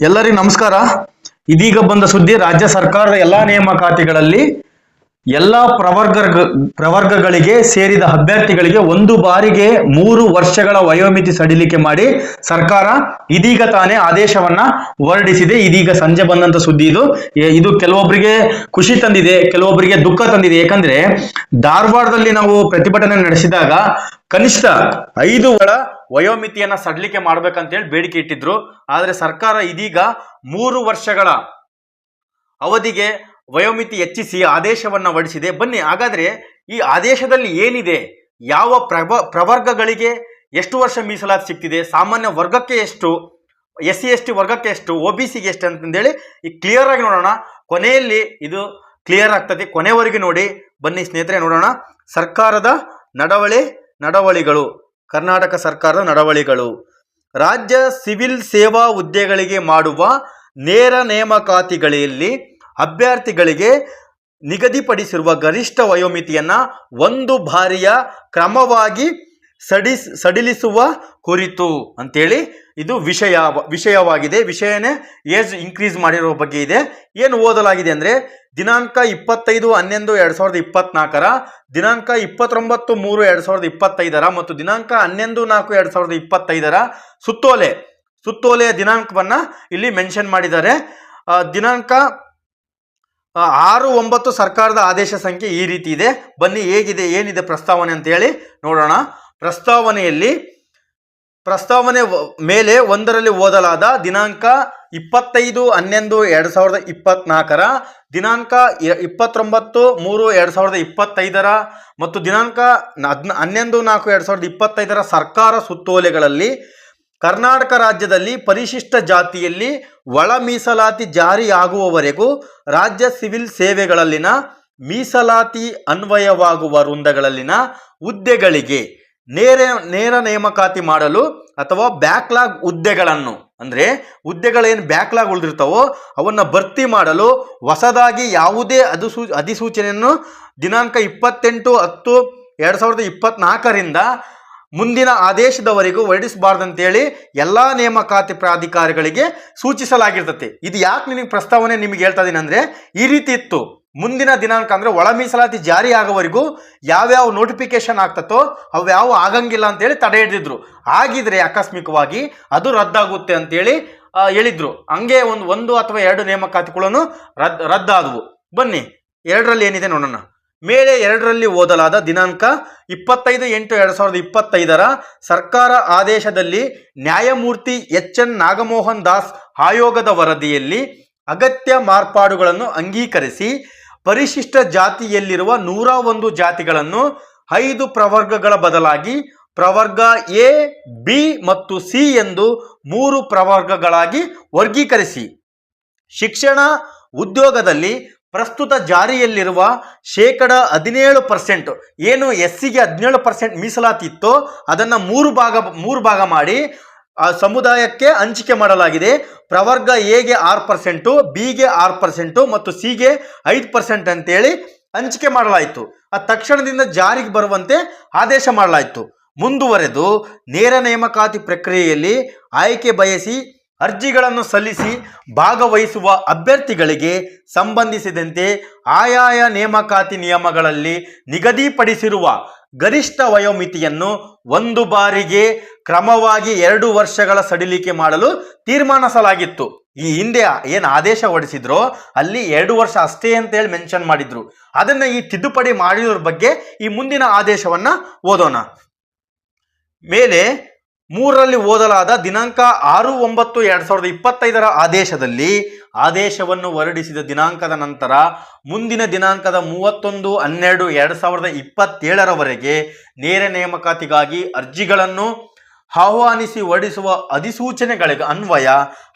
ಎಲ್ಲರಿಗೂ ನಮಸ್ಕಾರ. ಇದೀಗ ಬಂದ ಸುದ್ದಿ, ರಾಜ್ಯ ಸರ್ಕಾರದ ಎಲ್ಲಾ ನೇಮಕಾತಿಗಳಲ್ಲಿ ಎಲ್ಲಾ ಪ್ರವರ್ಗ ಪ್ರವರ್ಗಗಳಿಗೆ ಸೇರಿದ ಅಭ್ಯರ್ಥಿಗಳಿಗೆ ಒಂದು ಬಾರಿಗೆ ಮೂರು ವರ್ಷಗಳ ವಯೋಮಿತಿ ಸಡಿಲಿಕೆ ಮಾಡಿ ಸರ್ಕಾರ ಇದೀಗ ತಾನೇ ಆದೇಶವನ್ನ ಹೊರಡಿಸಿದೆ. ಇದೀಗ ಸಂಜೆ ಬಂದಂತ ಸುದ್ದಿ ಇದು. ಇದು ಕೆಲವೊಬ್ಬರಿಗೆ ಖುಷಿ ತಂದಿದೆ ಕೆಲವೊಬ್ಬರಿಗೆ ದುಃಖ ತಂದಿದೆ. ಯಾಕಂದ್ರೆ ಧಾರವಾಡದಲ್ಲಿ ನಾವು ಪ್ರತಿಭಟನೆ ನಡೆಸಿದಾಗ ಕನಿಷ್ಠ ಐದು ವರ್ಷ ವಯೋಮಿತಿಯನ್ನ ಸಡ್ಲಿಕೆ ಮಾಡ್ಬೇಕಂತೇಳಿ ಬೇಡಿಕೆ ಇಟ್ಟಿದ್ರು. ಆದ್ರೆ ಸರ್ಕಾರ ಇದೀಗ ಮೂರು ವರ್ಷಗಳ ಅವಧಿಗೆ ವಯೋಮಿತಿ ಹೆಚ್ಚಿಸಿ ಆದೇಶವನ್ನ ಹೊರಡಿಸಿದೆ. ಬನ್ನಿ, ಹಾಗಾದ್ರೆ ಈ ಆದೇಶದಲ್ಲಿ ಏನಿದೆ? ಯಾವ ಪ್ರವ, ಪ್ರವರ್ಗಗಳಿಗೆ ಎಷ್ಟು ವರ್ಷ ಮೀಸಲಾತಿ ಸಿಗ್ತಿದೆ ಸಾಮಾನ್ಯ ವರ್ಗಕ್ಕೆ ಎಷ್ಟು? ಎಸ್ ಸಿ ಎಸ್ ಟಿ ವರ್ಗಕ್ಕೆ ಎಷ್ಟು? ಒ ಬಿ ಸಿಗೆ ಎಷ್ಟು ಅಂತಂದೇಳಿ ಈ ಕ್ಲಿಯರ್ ಆಗಿ ನೋಡೋಣ. ಕೊನೆಯಲ್ಲಿ ಇದು ಕ್ಲಿಯರ್ ಆಗ್ತದೆ. ಕೊನೆವರೆಗೆ ನೋಡಿ. ಬನ್ನಿ ಸ್ನೇಹಿತರೆ, ನೋಡೋಣ. ಸರ್ಕಾರದ ನಡವಳಿ, ನಡವಳಿಗಳು. ಕರ್ನಾಟಕ ಸರ್ಕಾರದ ನಡವಳಿಗಳು. ರಾಜ್ಯ ಸಿವಿಲ್ ಸೇವಾ ಹುದ್ದೆಗಳಿಗೆ ಮಾಡುವ ನೇರ ನೇಮಕಾತಿಗಳಲ್ಲಿ ಅಭ್ಯರ್ಥಿಗಳಿಗೆ ನಿಗದಿಪಡಿಸಿರುವ ಗರಿಷ್ಠ ವಯೋಮಿತಿಯನ್ನು ಒಂದು ಬಾರಿಯ ಕ್ರಮವಾಗಿ ಸಡಿಸ್, ಸಡಿಲಿಸುವ ಕುರಿತು ಅಂತೇಳಿ ಇದು ವಿಷಯ, ವಿಷಯವಾಗಿದೆ. ವಿಷಯನೇ ಏಜ್ ಇನ್ಕ್ರೀಸ್ ಮಾಡಿರೋ ಬಗ್ಗೆ ಇದೆ. ಏನು ಓದಲಾಗಿದೆ ಅಂದರೆ ದಿನಾಂಕ ಇಪ್ಪತ್ತೈದು ಹನ್ನೊಂದು ಎರಡು ಸಾವಿರದ ಇಪ್ಪತ್ತ್ನಾಲ್ಕರ ದಿನಾಂಕ ಇಪ್ಪತ್ತೊಂಬತ್ತು ಮೂರು ಎರಡು ಸಾವಿರದ ಇಪ್ಪತ್ತೈದರ ಮತ್ತು ದಿನಾಂಕ ಹನ್ನೊಂದು ನಾಲ್ಕು ಎರಡು ಸಾವಿರದ ಇಪ್ಪತ್ತೈದರ ಸುತ್ತೋಲೆ, ಸುತ್ತೋಲೆಯ ದಿನಾಂಕವನ್ನು ಇಲ್ಲಿ ಮೆನ್ಷನ್ ಮಾಡಿದ್ದಾರೆ. ದಿನಾಂಕ ಆರು ಒಂಬತ್ತು ಸರ್ಕಾರದ ಆದೇಶ ಸಂಖ್ಯೆ ಈ ರೀತಿ ಇದೆ. ಬನ್ನಿ ಹೇಗಿದೆ, ಏನಿದೆ ಪ್ರಸ್ತಾವನೆ ಅಂತ ಹೇಳಿ ನೋಡೋಣ. ಪ್ರಸ್ತಾವನೆಯಲ್ಲಿ ಪ್ರಸ್ತಾವನೆ ಮೇಲೆ ಒಂದರಲ್ಲಿ ಓದಲಾದ ದಿನಾಂಕ ಇಪ್ಪತ್ತೈದು ಹನ್ನೊಂದು ಎರಡು ಸಾವಿರದ ಇಪ್ಪತ್ನಾಲ್ಕರ ದಿನಾಂಕ ಇಪ್ಪತ್ತೊಂಬತ್ತು ಮೂರು ಎರಡು ಸಾವಿರದ ಇಪ್ಪತ್ತೈದರ ಮತ್ತು ದಿನಾಂಕ ಹನ್ನೊಂದು ನಾಲ್ಕು ಎರಡು ಸಾವಿರದ ಇಪ್ಪತ್ತೈದರ ಸರ್ಕಾರ ಸುತ್ತೋಲೆಗಳಲ್ಲಿ ಕರ್ನಾಟಕ ರಾಜ್ಯದಲ್ಲಿ ಪರಿಶಿಷ್ಟ ಜಾತಿಯಲ್ಲಿ ಒಳ ಮೀಸಲಾತಿ ಜಾರಿಯಾಗುವವರೆಗೂ ರಾಜ್ಯ ಸಿವಿಲ್ ಸೇವೆಗಳಲ್ಲಿನ ಮೀಸಲಾತಿ ಅನ್ವಯವಾಗುವ ವೃಂದಗಳಲ್ಲಿನ ಹುದ್ದೆಗಳಿಗೆ ನೇರ ನೇರ ನೇಮಕಾತಿ ಮಾಡಲು ಅಥವಾ ಬ್ಯಾಕ್ಲಾಗ್ ಹುದ್ದೆಗಳನ್ನು, ಅಂದರೆ ಹುದ್ದೆಗಳೇನು ಬ್ಯಾಕ್ಲಾಗ್ ಉಳಿದಿರ್ತಾವೋ ಅವನ್ನು ಭರ್ತಿ ಮಾಡಲು ಹೊಸದಾಗಿ ಯಾವುದೇ ಅಧಿಸೂ ಅಧಿಸೂಚನೆಯನ್ನು ದಿನಾಂಕ ಇಪ್ಪತ್ತೆಂಟು ಹತ್ತು ಎರಡು ಸಾವಿರದ ಇಪ್ಪತ್ತ್ನಾಲ್ಕರಿಂದ ಮುಂದಿನ ಆದೇಶದವರೆಗೂ ಹೊರಡಿಸಬಾರ್ದಂತೇಳಿ ಎಲ್ಲ ನೇಮಕಾತಿ ಪ್ರಾಧಿಕಾರಿಗಳಿಗೆ ಸೂಚಿಸಲಾಗಿರ್ತತೆ. ಇದು ಯಾಕೆ ನಿನಗೆ ಪ್ರಸ್ತಾವನೆ ನಿಮಗೆ ಹೇಳ್ತಾ ಇದ್ದೀನಿ ಅಂದರೆ ಈ ರೀತಿ ಇತ್ತು. ಮುಂದಿನ ದಿನಾಂಕ ಅಂದರೆ ಒಳ ಮೀಸಲಾತಿ ಜಾರಿ ಆಗೋವರೆಗೂ ಯಾವ್ಯಾವ ನೋಟಿಫಿಕೇಶನ್ ಆಗ್ತತೋ ಅವ್ಯಾವ ಆಗಂಗಿಲ್ಲ ಅಂತೇಳಿ ತಡೆ ಹಿಡಿದಿದ್ರು. ಆಗಿದ್ರೆ ಆಕಸ್ಮಿಕವಾಗಿ ಅದು ರದ್ದಾಗುತ್ತೆ ಅಂತೇಳಿ ಹೇಳಿದ್ರು. ಹಂಗೆ ಒಂದು ಒಂದು ಅಥವಾ ಎರಡು ನೇಮಕಾತಿಗಳನ್ನು ರದ್, ರದ್ದಾದವು. ಬನ್ನಿ, ಎರಡರಲ್ಲಿ ಏನಿದೆ ನೋಡೋಣ. ಮೇಲೆ ಎರಡರಲ್ಲಿ ಓದಲಾದ ದಿನಾಂಕ ಇಪ್ಪತ್ತೈದು ಎಂಟು ಎರಡು ಸಾವಿರದ ಇಪ್ಪತ್ತೈದರ ಸರ್ಕಾರ ಆದೇಶದಲ್ಲಿ ನ್ಯಾಯಮೂರ್ತಿ ಎಚ್ ಎನ್ ನಾಗಮೋಹನ್ ದಾಸ್ ಆಯೋಗದ ವರದಿಯಲ್ಲಿ ಅಗತ್ಯ ಮಾರ್ಪಾಡುಗಳನ್ನು ಅಂಗೀಕರಿಸಿ ಪರಿಶಿಷ್ಟ ಜಾತಿಯಲ್ಲಿರುವ ನೂರ ಒಂದು ಜಾತಿಗಳನ್ನು ಐದು ಪ್ರವರ್ಗಗಳ ಬದಲಾಗಿ ಪ್ರವರ್ಗ ಎ, ಬಿ ಮತ್ತು ಸಿ ಎಂದು ಮೂರು ಪ್ರವರ್ಗಗಳಾಗಿ ವರ್ಗೀಕರಿಸಿ. ಶಿಕ್ಷಣ ಉದ್ಯೋಗದಲ್ಲಿ ಪ್ರಸ್ತುತ ಜಾರಿಯಲ್ಲಿರುವ ಶೇಕಡ ಹದಿನೇಳು ಪರ್ಸೆಂಟ್ ಏನು ಎಸ್ ಸಿಗೆ ಹದಿನೇಳು ಪರ್ಸೆಂಟ್ ಮೀಸಲಾತಿ ಇತ್ತೋ ಅದನ್ನು ಮೂರು ಭಾಗ ಮೂರು ಭಾಗ ಮಾಡಿ ಆ ಸಮುದಾಯಕ್ಕೆ ಹಂಚಿಕೆ ಮಾಡಲಾಗಿದೆ. ಪ್ರವರ್ಗ ಎಗೆ ಆರು ಪರ್ಸೆಂಟು, ಬಿಗೆ ಆರು ಪರ್ಸೆಂಟು ಮತ್ತು ಸಿಗೆ ಐದು ಪರ್ಸೆಂಟ್ ಅಂತೇಳಿ ಹಂಚಿಕೆ ಮಾಡಲಾಯಿತು. ಆ ತಕ್ಷಣದಿಂದ ಜಾರಿಗೆ ಬರುವಂತೆ ಆದೇಶ ಮಾಡಲಾಯಿತು. ಮುಂದುವರೆದು ನೇರ ನೇಮಕಾತಿ ಪ್ರಕ್ರಿಯೆಯಲ್ಲಿ ಆಯ್ಕೆ ಬಯಸಿ ಅರ್ಜಿಗಳನ್ನು ಸಲ್ಲಿಸಿ ಭಾಗವಹಿಸುವ ಅಭ್ಯರ್ಥಿಗಳಿಗೆ ಸಂಬಂಧಿಸಿದಂತೆ ಆಯಾಯ ನೇಮಕಾತಿ ನಿಯಮಗಳಲ್ಲಿ ನಿಗದಿಪಡಿಸಿರುವ ಗರಿಷ್ಠ ವಯೋಮಿತಿಯನ್ನು ಒಂದು ಬಾರಿಗೆ ಕ್ರಮವಾಗಿ ಎರಡು ವರ್ಷಗಳ ಸಡಿಲಿಕೆ ಮಾಡಲು ತೀರ್ಮಾನಿಸಲಾಗಿತ್ತು. ಈ ಹಿಂದೆ ಏನು ಆದೇಶ ಹೊರಡಿಸಿದ್ರೋ ಅಲ್ಲಿ ಎರಡು ವರ್ಷ ಅಷ್ಟೇ ಅಂತೇಳಿ ಮೆನ್ಷನ್ ಮಾಡಿದ್ರು. ಅದನ್ನ ಈ ತಿದ್ದುಪಡಿ ಮಾಡಿದ್ರ ಬಗ್ಗೆ ಈ ಮುಂದಿನ ಆದೇಶವನ್ನ ಓದೋಣ. ಮೇಲೆ ಮೂರರಲ್ಲಿ ಓದಲಾದ ದಿನಾಂಕ ಆರು ಒಂಬತ್ತು ಎರಡು ಸಾವಿರದ ಇಪ್ಪತ್ತೈದರ ಆದೇಶದಲ್ಲಿ ಆದೇಶವನ್ನು ಹೊರಡಿಸಿದ ದಿನಾಂಕದ ನಂತರ ಮುಂದಿನ ದಿನಾಂಕದ ಮೂವತ್ತೊಂದು, ಹನ್ನೆರಡು, ಎರಡು ಸಾವಿರದ ಇಪ್ಪತ್ತೇಳರವರೆಗೆ ನೇರ ನೇಮಕಾತಿಗಾಗಿ ಅರ್ಜಿಗಳನ್ನು ಆಹ್ವಾನಿಸಿ ಹೊರಡಿಸುವ ಅಧಿಸೂಚನೆಗಳಿಗೆ ಅನ್ವಯ,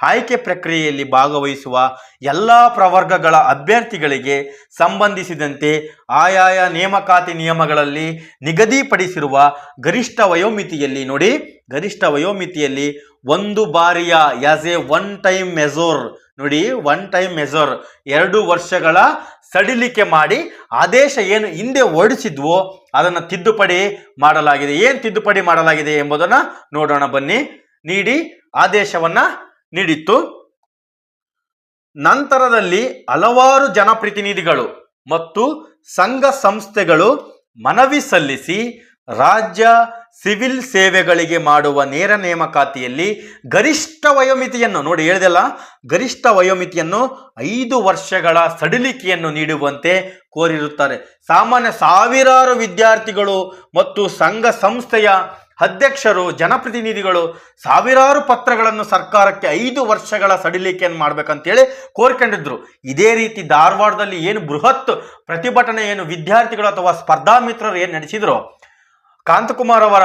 ಆಯ್ಕೆ ಪ್ರಕ್ರಿಯೆಯಲ್ಲಿ ಭಾಗವಹಿಸುವ ಎಲ್ಲ ಪ್ರವರ್ಗಗಳ ಅಭ್ಯರ್ಥಿಗಳಿಗೆ ಸಂಬಂಧಿಸಿದಂತೆ ಆಯಾಯ ನೇಮಕಾತಿ ನಿಯಮಗಳಲ್ಲಿ ನಿಗದಿಪಡಿಸಿರುವ ಗರಿಷ್ಠ ವಯೋಮಿತಿಯಲ್ಲಿ ನೋಡಿ, ಗರಿಷ್ಠ ವಯೋಮಿತಿಯಲ್ಲಿ ಒಂದು ಬಾರಿಯ as a one time measure ನೋಡಿ ಒನ್ ಟೈಮ್ ಮೆಜರ್ ಎರಡು ವರ್ಷಗಳ ಸಡಿಲಿಕೆ ಮಾಡಿ ಆದೇಶ ಏನು ಹಿಂದೆ ಹೊರಡಿಸಿದ್ವೋ ಅದನ್ನು ತಿದ್ದುಪಡಿ ಮಾಡಲಾಗಿದೆ. ಏನು ತಿದ್ದುಪಡಿ ಮಾಡಲಾಗಿದೆ ಎಂಬುದನ್ನು ನೋಡೋಣ ಬನ್ನಿ. ನೀಡಿ ಆದೇಶವನ್ನು ನೀಡಿತ್ತು. ನಂತರದಲ್ಲಿ ಹಲವಾರು ಜನಪ್ರತಿನಿಧಿಗಳು ಮತ್ತು ಸಂಘ ಸಂಸ್ಥೆಗಳು ಮನವಿ ಸಲ್ಲಿಸಿ ರಾಜ್ಯ ಸಿವಿಲ್ ಸೇವೆಗಳಿಗೆ ಮಾಡುವ ನೇರ ನೇಮಕಾತಿಯಲ್ಲಿ ಗರಿಷ್ಠ ವಯೋಮಿತಿಯನ್ನು, ನೋಡಿ ಹೇಳಿದೆಲ್ಲ, ಗರಿಷ್ಠ ವಯೋಮಿತಿಯನ್ನು ಐದು ವರ್ಷಗಳ ಸಡಿಲಿಕೆಯನ್ನು ನೀಡುವಂತೆ ಕೋರಿರುತ್ತಾರೆ. ಸಾಮಾನ್ಯ ಸಾವಿರಾರು ವಿದ್ಯಾರ್ಥಿಗಳು ಮತ್ತು ಸಂಘ ಸಂಸ್ಥೆಯ ಅಧ್ಯಕ್ಷರು, ಜನಪ್ರತಿನಿಧಿಗಳು ಸಾವಿರಾರು ಪತ್ರಗಳನ್ನು ಸರ್ಕಾರಕ್ಕೆ ಐದು ವರ್ಷಗಳ ಸಡಿಲಿಕೆಯನ್ನು ಮಾಡ್ಬೇಕಂತೇಳಿ ಕೋರ್ಕೊಂಡಿದ್ರು. ಇದೇ ರೀತಿ ಧಾರವಾಡದಲ್ಲಿ ಏನು ಬೃಹತ್ ಪ್ರತಿಭಟನೆ ಏನು ವಿದ್ಯಾರ್ಥಿಗಳು ಅಥವಾ ಸ್ಪರ್ಧಾ ಮಿತ್ರರು ಏನು ನಡೆಸಿದ್ರು ಕಾಂತಕುಮಾರ್ ಅವರ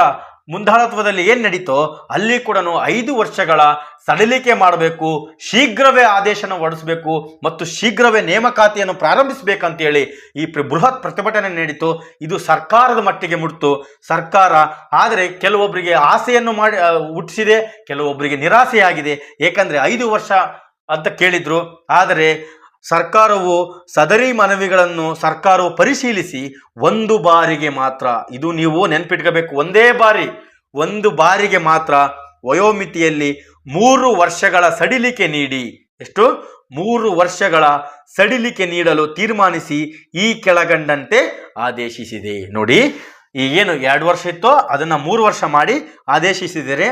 ಮುಂದಾಳತ್ವದಲ್ಲಿ ಏನು ನಡೀತೋ ಅಲ್ಲಿ ಕೂಡ ಐದು ವರ್ಷಗಳ ಸಡಿಲಿಕೆ ಮಾಡಬೇಕು, ಶೀಘ್ರವೇ ಆದೇಶನ ಹೊರಡಿಸಬೇಕು ಮತ್ತು ಶೀಘ್ರವೇ ನೇಮಕಾತಿಯನ್ನು ಪ್ರಾರಂಭಿಸಬೇಕಂತೇಳಿ ಈ ಪ್ರ- ಬೃಹತ್ ಪ್ರತಿಭಟನೆ ನೀಡಿತು. ಇದು ಸರ್ಕಾರದ ಮಟ್ಟಿಗೆ ಮುಟ್ತು. ಸರ್ಕಾರ ಆದರೆ ಕೆಲವೊಬ್ಬರಿಗೆ ಆಸೆಯನ್ನು ಮಾಡಿ ಹುಟ್ಟಿಸಿದೆ ಕೆಲವೊಬ್ಬರಿಗೆ ನಿರಾಸೆಯಾಗಿದೆ. ಏಕೆಂದರೆ ಐದು ವರ್ಷ ಅಂತ ಕೇಳಿದ್ರು. ಆದರೆ ಸರ್ಕಾರವು ಸದರಿ ಮನವಿಗಳನ್ನು ಸರ್ಕಾರವು ಪರಿಶೀಲಿಸಿ ಒಂದು ಬಾರಿಗೆ ಮಾತ್ರ, ಇದು ನೀವು ನೆನ್ಪಿಟ್ಕೋಬೇಕು, ಒಂದೇ ಬಾರಿ, ಒಂದು ಬಾರಿಗೆ ಮಾತ್ರ ವಯೋಮಿತಿಯಲ್ಲಿ ಮೂರು ವರ್ಷಗಳ ಸಡಿಲಿಕೆ ನೀಡಿ. ಎಷ್ಟು? ಮೂರು ವರ್ಷಗಳ ಸಡಿಲಿಕೆ ನೀಡಲು ತೀರ್ಮಾನಿಸಿ ಈ ಕೆಳಗಂಡಂತೆ ಆದೇಶಿಸಿದೆ. ನೋಡಿ ಈಗೇನು ಎರಡು ವರ್ಷ ಇತ್ತೋ ಅದನ್ನು ಮೂರು ವರ್ಷ ಮಾಡಿ ಆದೇಶಿಸಿದರೆ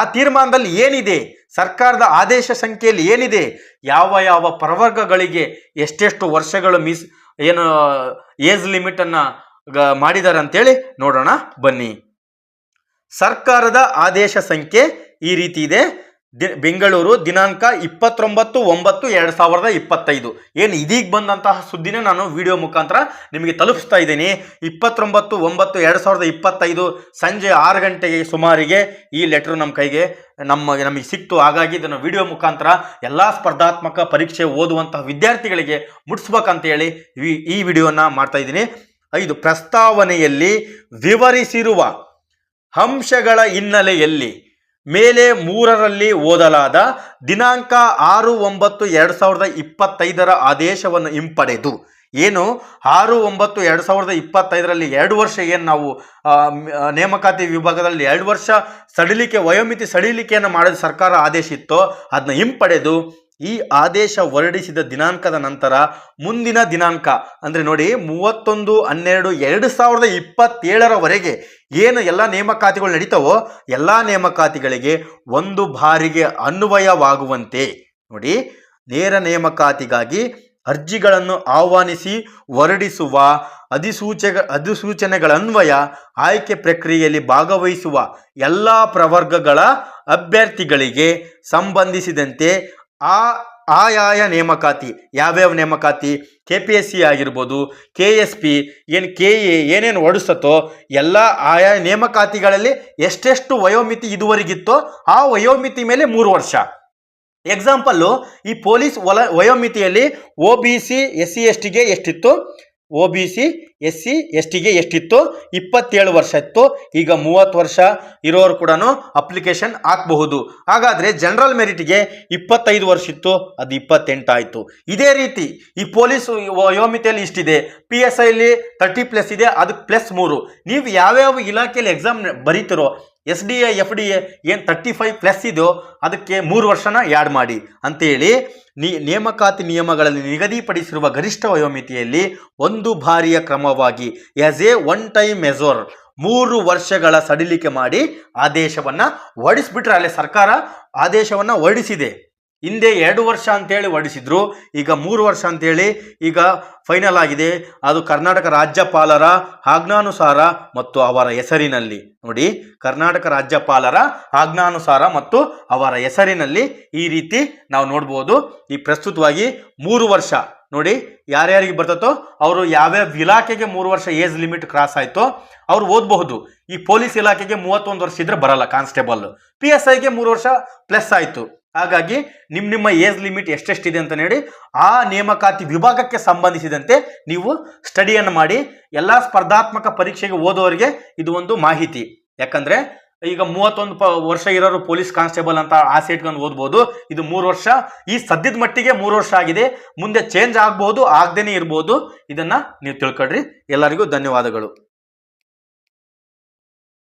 ಆ ತೀರ್ಮಾನದಲ್ಲಿ ಏನಿದೆ? ಸರ್ಕಾರದ ಆದೇಶ ಸಂಖ್ಯೆಯಲ್ಲಿ ಏನಿದೆ? ಯಾವ ಯಾವ ಪ್ರವರ್ಗಗಳಿಗೆ ಎಷ್ಟೆಷ್ಟು ವರ್ಷಗಳು ಮೀಸ್ ಏನು ಏಜ್ ಲಿಮಿಟನ್ನು ಮಾಡಿದ್ದಾರೆ ಅಂತೇಳಿ ನೋಡೋಣ ಬನ್ನಿ. ಸರ್ಕಾರದ ಆದೇಶ ಸಂಖ್ಯೆ ಈ ರೀತಿ ಇದೆ. ದಿ ಬೆಂಗಳೂರು ದಿನಾಂಕ ಇಪ್ಪತ್ತೊಂಬತ್ತು ಒಂಬತ್ತು ಎರಡು ಸಾವಿರದ ಇಪ್ಪತ್ತೈದು. ಏನು ಇದೀಗ ಬಂದಂತಹ ಸುದ್ದಿನೇ ನಾನು ವಿಡಿಯೋ ಮುಖಾಂತರ ನಿಮಗೆ ತಲುಪಿಸ್ತಾ ಇದ್ದೀನಿ. ಇಪ್ಪತ್ತೊಂಬತ್ತು ಒಂಬತ್ತು ಎರಡು ಸಾವಿರದ ಇಪ್ಪತ್ತೈದು ಸಂಜೆ ಆರು ಗಂಟೆಗೆ ಸುಮಾರಿಗೆ ಈ ಲೆಟ್ರ್ ನಮ್ಮ ಕೈಗೆ ನಮ್ಮ ನಮಗೆ ಸಿಕ್ತು. ಹಾಗಾಗಿ ಇದನ್ನು ವಿಡಿಯೋ ಮುಖಾಂತರ ಎಲ್ಲ ಸ್ಪರ್ಧಾತ್ಮಕ ಪರೀಕ್ಷೆ ಓದುವಂತಹ ವಿದ್ಯಾರ್ಥಿಗಳಿಗೆ ಮುಟ್ಟಿಸ್ಬೇಕಂತೇಳಿ ಹೇಳಿ ಈ ವಿಡಿಯೋನ ಮಾಡ್ತಾ ಇದ್ದೀನಿ. ಐದು, ಪ್ರಸ್ತಾವನೆಯಲ್ಲಿ ವಿವರಿಸಿರುವ ಅಂಶಗಳ ಹಿನ್ನೆಲೆಯಲ್ಲಿ ಮೇಲೆ ಮೂರರಲ್ಲಿ ಓದಲಾದ ದಿನಾಂಕ ಆರು ಒಂಬತ್ತು ಎರಡು ಸಾವಿರದ ಇಪ್ಪತ್ತೈದರ ಆದೇಶವನ್ನು ಹಿಂಪಡೆದು. ಏನು? ಆರು ಒಂಬತ್ತು ಎರಡು ಸಾವಿರದ ಇಪ್ಪತ್ತೈದರಲ್ಲಿ ಎರಡು ವರ್ಷ ಏನು ನಾವು ನೇಮಕಾತಿ ವಿಭಾಗದಲ್ಲಿ ಎರಡು ವರ್ಷ ಸಡಿಲಿಕೆ, ವಯೋಮಿತಿ ಸಡಿಲಿಕೆಯನ್ನು ಮಾಡಿದ ಸರ್ಕಾರ ಆದೇಶ ಇತ್ತೋ ಅದನ್ನ ಹಿಂಪಡೆದು ಈ ಆದೇಶ ಹೊರಡಿಸಿದ ದಿನಾಂಕದ ನಂತರ ಮುಂದಿನ ದಿನಾಂಕ, ಅಂದರೆ ನೋಡಿ ಮೂವತ್ತೊಂದು, ಹನ್ನೆರಡು, ಎರಡು ಸಾವಿರದ ಇಪ್ಪತ್ತೇಳರವರೆಗೆ ಏನು ಎಲ್ಲ ನೇಮಕಾತಿಗಳು ನಡೀತಾವೋ ಎಲ್ಲ ನೇಮಕಾತಿಗಳಿಗೆ ಒಂದು ಬಾರಿಗೆ ಅನ್ವಯವಾಗುವಂತೆ. ನೋಡಿ, ನೇರ ನೇಮಕಾತಿಗಾಗಿ ಅರ್ಜಿಗಳನ್ನು ಆಹ್ವಾನಿಸಿ, ಹೊರಡಿಸುವ ಅಧಿಸೂಚೆ ಅಧಿಸೂಚನೆಗಳನ್ವಯ ಆಯ್ಕೆ ಪ್ರಕ್ರಿಯೆಯಲ್ಲಿ ಭಾಗವಹಿಸುವ ಎಲ್ಲ ಪ್ರವರ್ಗಗಳ ಅಭ್ಯರ್ಥಿಗಳಿಗೆ ಸಂಬಂಧಿಸಿದಂತೆ ಆ, ಆಯಾಯ ನೇಮಕಾತಿ. ಯಾವ್ಯಾವ ನೇಮಕಾತಿ? ಕೆ ಪಿ ಎಸ್ ಸಿ ಆಗಿರ್ಬೋದು ಕೆ ಎಸ್ ಪಿ ಏನು ಕೆ ಎ ಏನೇನು ಹೊಡಿಸತ್ತೋ ಎಲ್ಲ ಆಯಾ ನೇಮಕಾತಿಗಳಲ್ಲಿ ಎಷ್ಟೆಷ್ಟು ವಯೋಮಿತಿ ಇದುವರೆಗಿತ್ತೋ ಆ ವಯೋಮಿತಿ ಮೇಲೆ ಮೂರು ವರ್ಷ. ಎಕ್ಸಾಂಪಲ್ಲು ಈ ಪೊಲೀಸ್ ಒಲ ವಯೋಮಿತಿಯಲ್ಲಿ O B C, S C, S ಟಿಗೆ ಎಷ್ಟಿತ್ತು? O B C S C S ಟಿಗೆ ಎಷ್ಟಿತ್ತು? ಇಪ್ಪತ್ತೇಳು ವರ್ಷ ಇತ್ತು. ಈಗ ಮೂವತ್ತು ವರ್ಷ ಇರೋರು ಕೂಡ ಅಪ್ಲಿಕೇಶನ್ ಹಾಕಬಹುದು. ಹಾಗಾದರೆ ಜನರಲ್ ಮೆರಿಟ್ಗೆ ಇಪ್ಪತ್ತೈದು ವರ್ಷ ಇತ್ತು. ಅದು ಇಪ್ಪತ್ತೆಂಟಾಯಿತು. ಇದೇ ರೀತಿ ಈ ಪೊಲೀಸ್ ಯೋಮಿತಿಯಲ್ಲಿ ಇಷ್ಟಿದೆ. ಪಿ ಎಸ್ ಐಲಿ ತರ್ಟಿ ಪ್ಲಸ್ ಇದೆ. ಅದಕ್ಕೆ ಪ್ಲಸ್ ಮೂರು. ನೀವು ಯಾವ್ಯಾವ ಇಲಾಖೆಯಲ್ಲಿ exam ಬರೀತಿರೋ S D A F D A ಏನು ತರ್ಟಿ ಫೈವ್ ಪ್ಲಸ್ ಇದೆಯೋ ಅದಕ್ಕೆ ಮೂರು ವರ್ಷನ ಆ್ಯಡ್ ಮಾಡಿ. ಅಂತೇಳಿ ನಿ, ನೇಮಕಾತಿ ನಿಯಮಗಳಲ್ಲಿ ನಿಗದಿಪಡಿಸಿರುವ ಗರಿಷ್ಠ ವಯೋಮಿತಿಯಲ್ಲಿ ಒಂದು ಬಾರಿಯ ಕ್ರಮವಾಗಿ as a one time measure ಮೂರು ವರ್ಷಗಳ ಸಡಿಲಿಕೆ ಮಾಡಿ ಆದೇಶವನ್ನು ಹೊರಡಿಸ್ಬಿಟ್ರೆ ಅಲ್ಲಿ ಸರ್ಕಾರ ಆದೇಶವನ್ನು ಹೊರಡಿಸಿದೆ. ಹಿಂದೆ ಎರಡು ವರ್ಷ ಅಂತೇಳಿ ಹೊರಡಿಸಿದ್ರು, ಈಗ ಮೂರು ವರ್ಷ ಅಂತೇಳಿ ಈಗ ಫೈನಲ್ ಆಗಿದೆ. ಅದು ಕರ್ನಾಟಕ ರಾಜ್ಯಪಾಲರ ಆಜ್ಞಾನುಸಾರ ಮತ್ತು ಅವರ ಹೆಸರಿನಲ್ಲಿ. ನೋಡಿ, ಕರ್ನಾಟಕ ರಾಜ್ಯಪಾಲರ ಆಜ್ಞಾನುಸಾರ ಮತ್ತು ಅವರ ಹೆಸರಿನಲ್ಲಿ ಈ ರೀತಿ ನಾವು ನೋಡ್ಬೋದು. ಈ ಪ್ರಸ್ತುತವಾಗಿ ಮೂರು ವರ್ಷ. ನೋಡಿ, ಯಾರ್ಯಾರಿಗೆ ಬರ್ತತೋ ಅವರು ಯಾವ್ಯಾವ ಇಲಾಖೆಗೆ ಮೂರು ವರ್ಷ ಏಜ್ ಲಿಮಿಟ್ ಕ್ರಾಸ್ ಆಯಿತೋ, ಅವ್ರು ಓದಬಹುದು. ಈ ಪೊಲೀಸ್ ಇಲಾಖೆಗೆ ಮೂವತ್ತೊಂದು ವರ್ಷ ಇದ್ರೆ ಬರಲ್ಲ, ಕಾನ್ಸ್ಟೇಬಲ್. ಪಿ ಎಸ್ ಐಗೆ ಮೂರು ವರ್ಷ ಪ್ಲಸ್ ಆಯಿತು. ಹಾಗಾಗಿ ನಿಮ್ಮ ನಿಮ್ಮ ಏಜ್ ಲಿಮಿಟ್ ಎಷ್ಟೆಷ್ಟಿದೆ ಅಂತ ನೋಡಿ, ಆ ನೇಮಕಾತಿ ವಿಭಾಗಕ್ಕೆ ಸಂಬಂಧಿಸಿದಂತೆ ನೀವು ಸ್ಟಡಿಯನ್ನು ಮಾಡಿ, ಎಲ್ಲ ಸ್ಪರ್ಧಾತ್ಮಕ ಪರೀಕ್ಷೆಗೆ ಓದೋರಿಗೆ ಇದು ಒಂದು ಮಾಹಿತಿ. ಯಾಕಂದ್ರೆ ಈಗ ಮೂವತ್ತೊಂದು ಪ ವರ್ಷ ಇರೋರು ಪೊಲೀಸ್ ಕಾನ್ಸ್ಟೇಬಲ್ ಅಂತ ಆಸೆ ಇಟ್ಕೊಂಡು ಓದ್ಬೋದು. ಇದು ಮೂರು ವರ್ಷ. ಈ ಸದ್ಯದ ಮಟ್ಟಿಗೆ ಮೂರು ವರ್ಷ ಆಗಿದೆ. ಮುಂದೆ ಚೇಂಜ್ ಆಗ್ಬೋದು, ಆಗದೇನೆ ಇರ್ಬೋದು. ಇದನ್ನು ನೀವು ತಿಳ್ಕೊಳ್ರಿ. ಎಲ್ಲರಿಗೂ ಧನ್ಯವಾದಗಳು.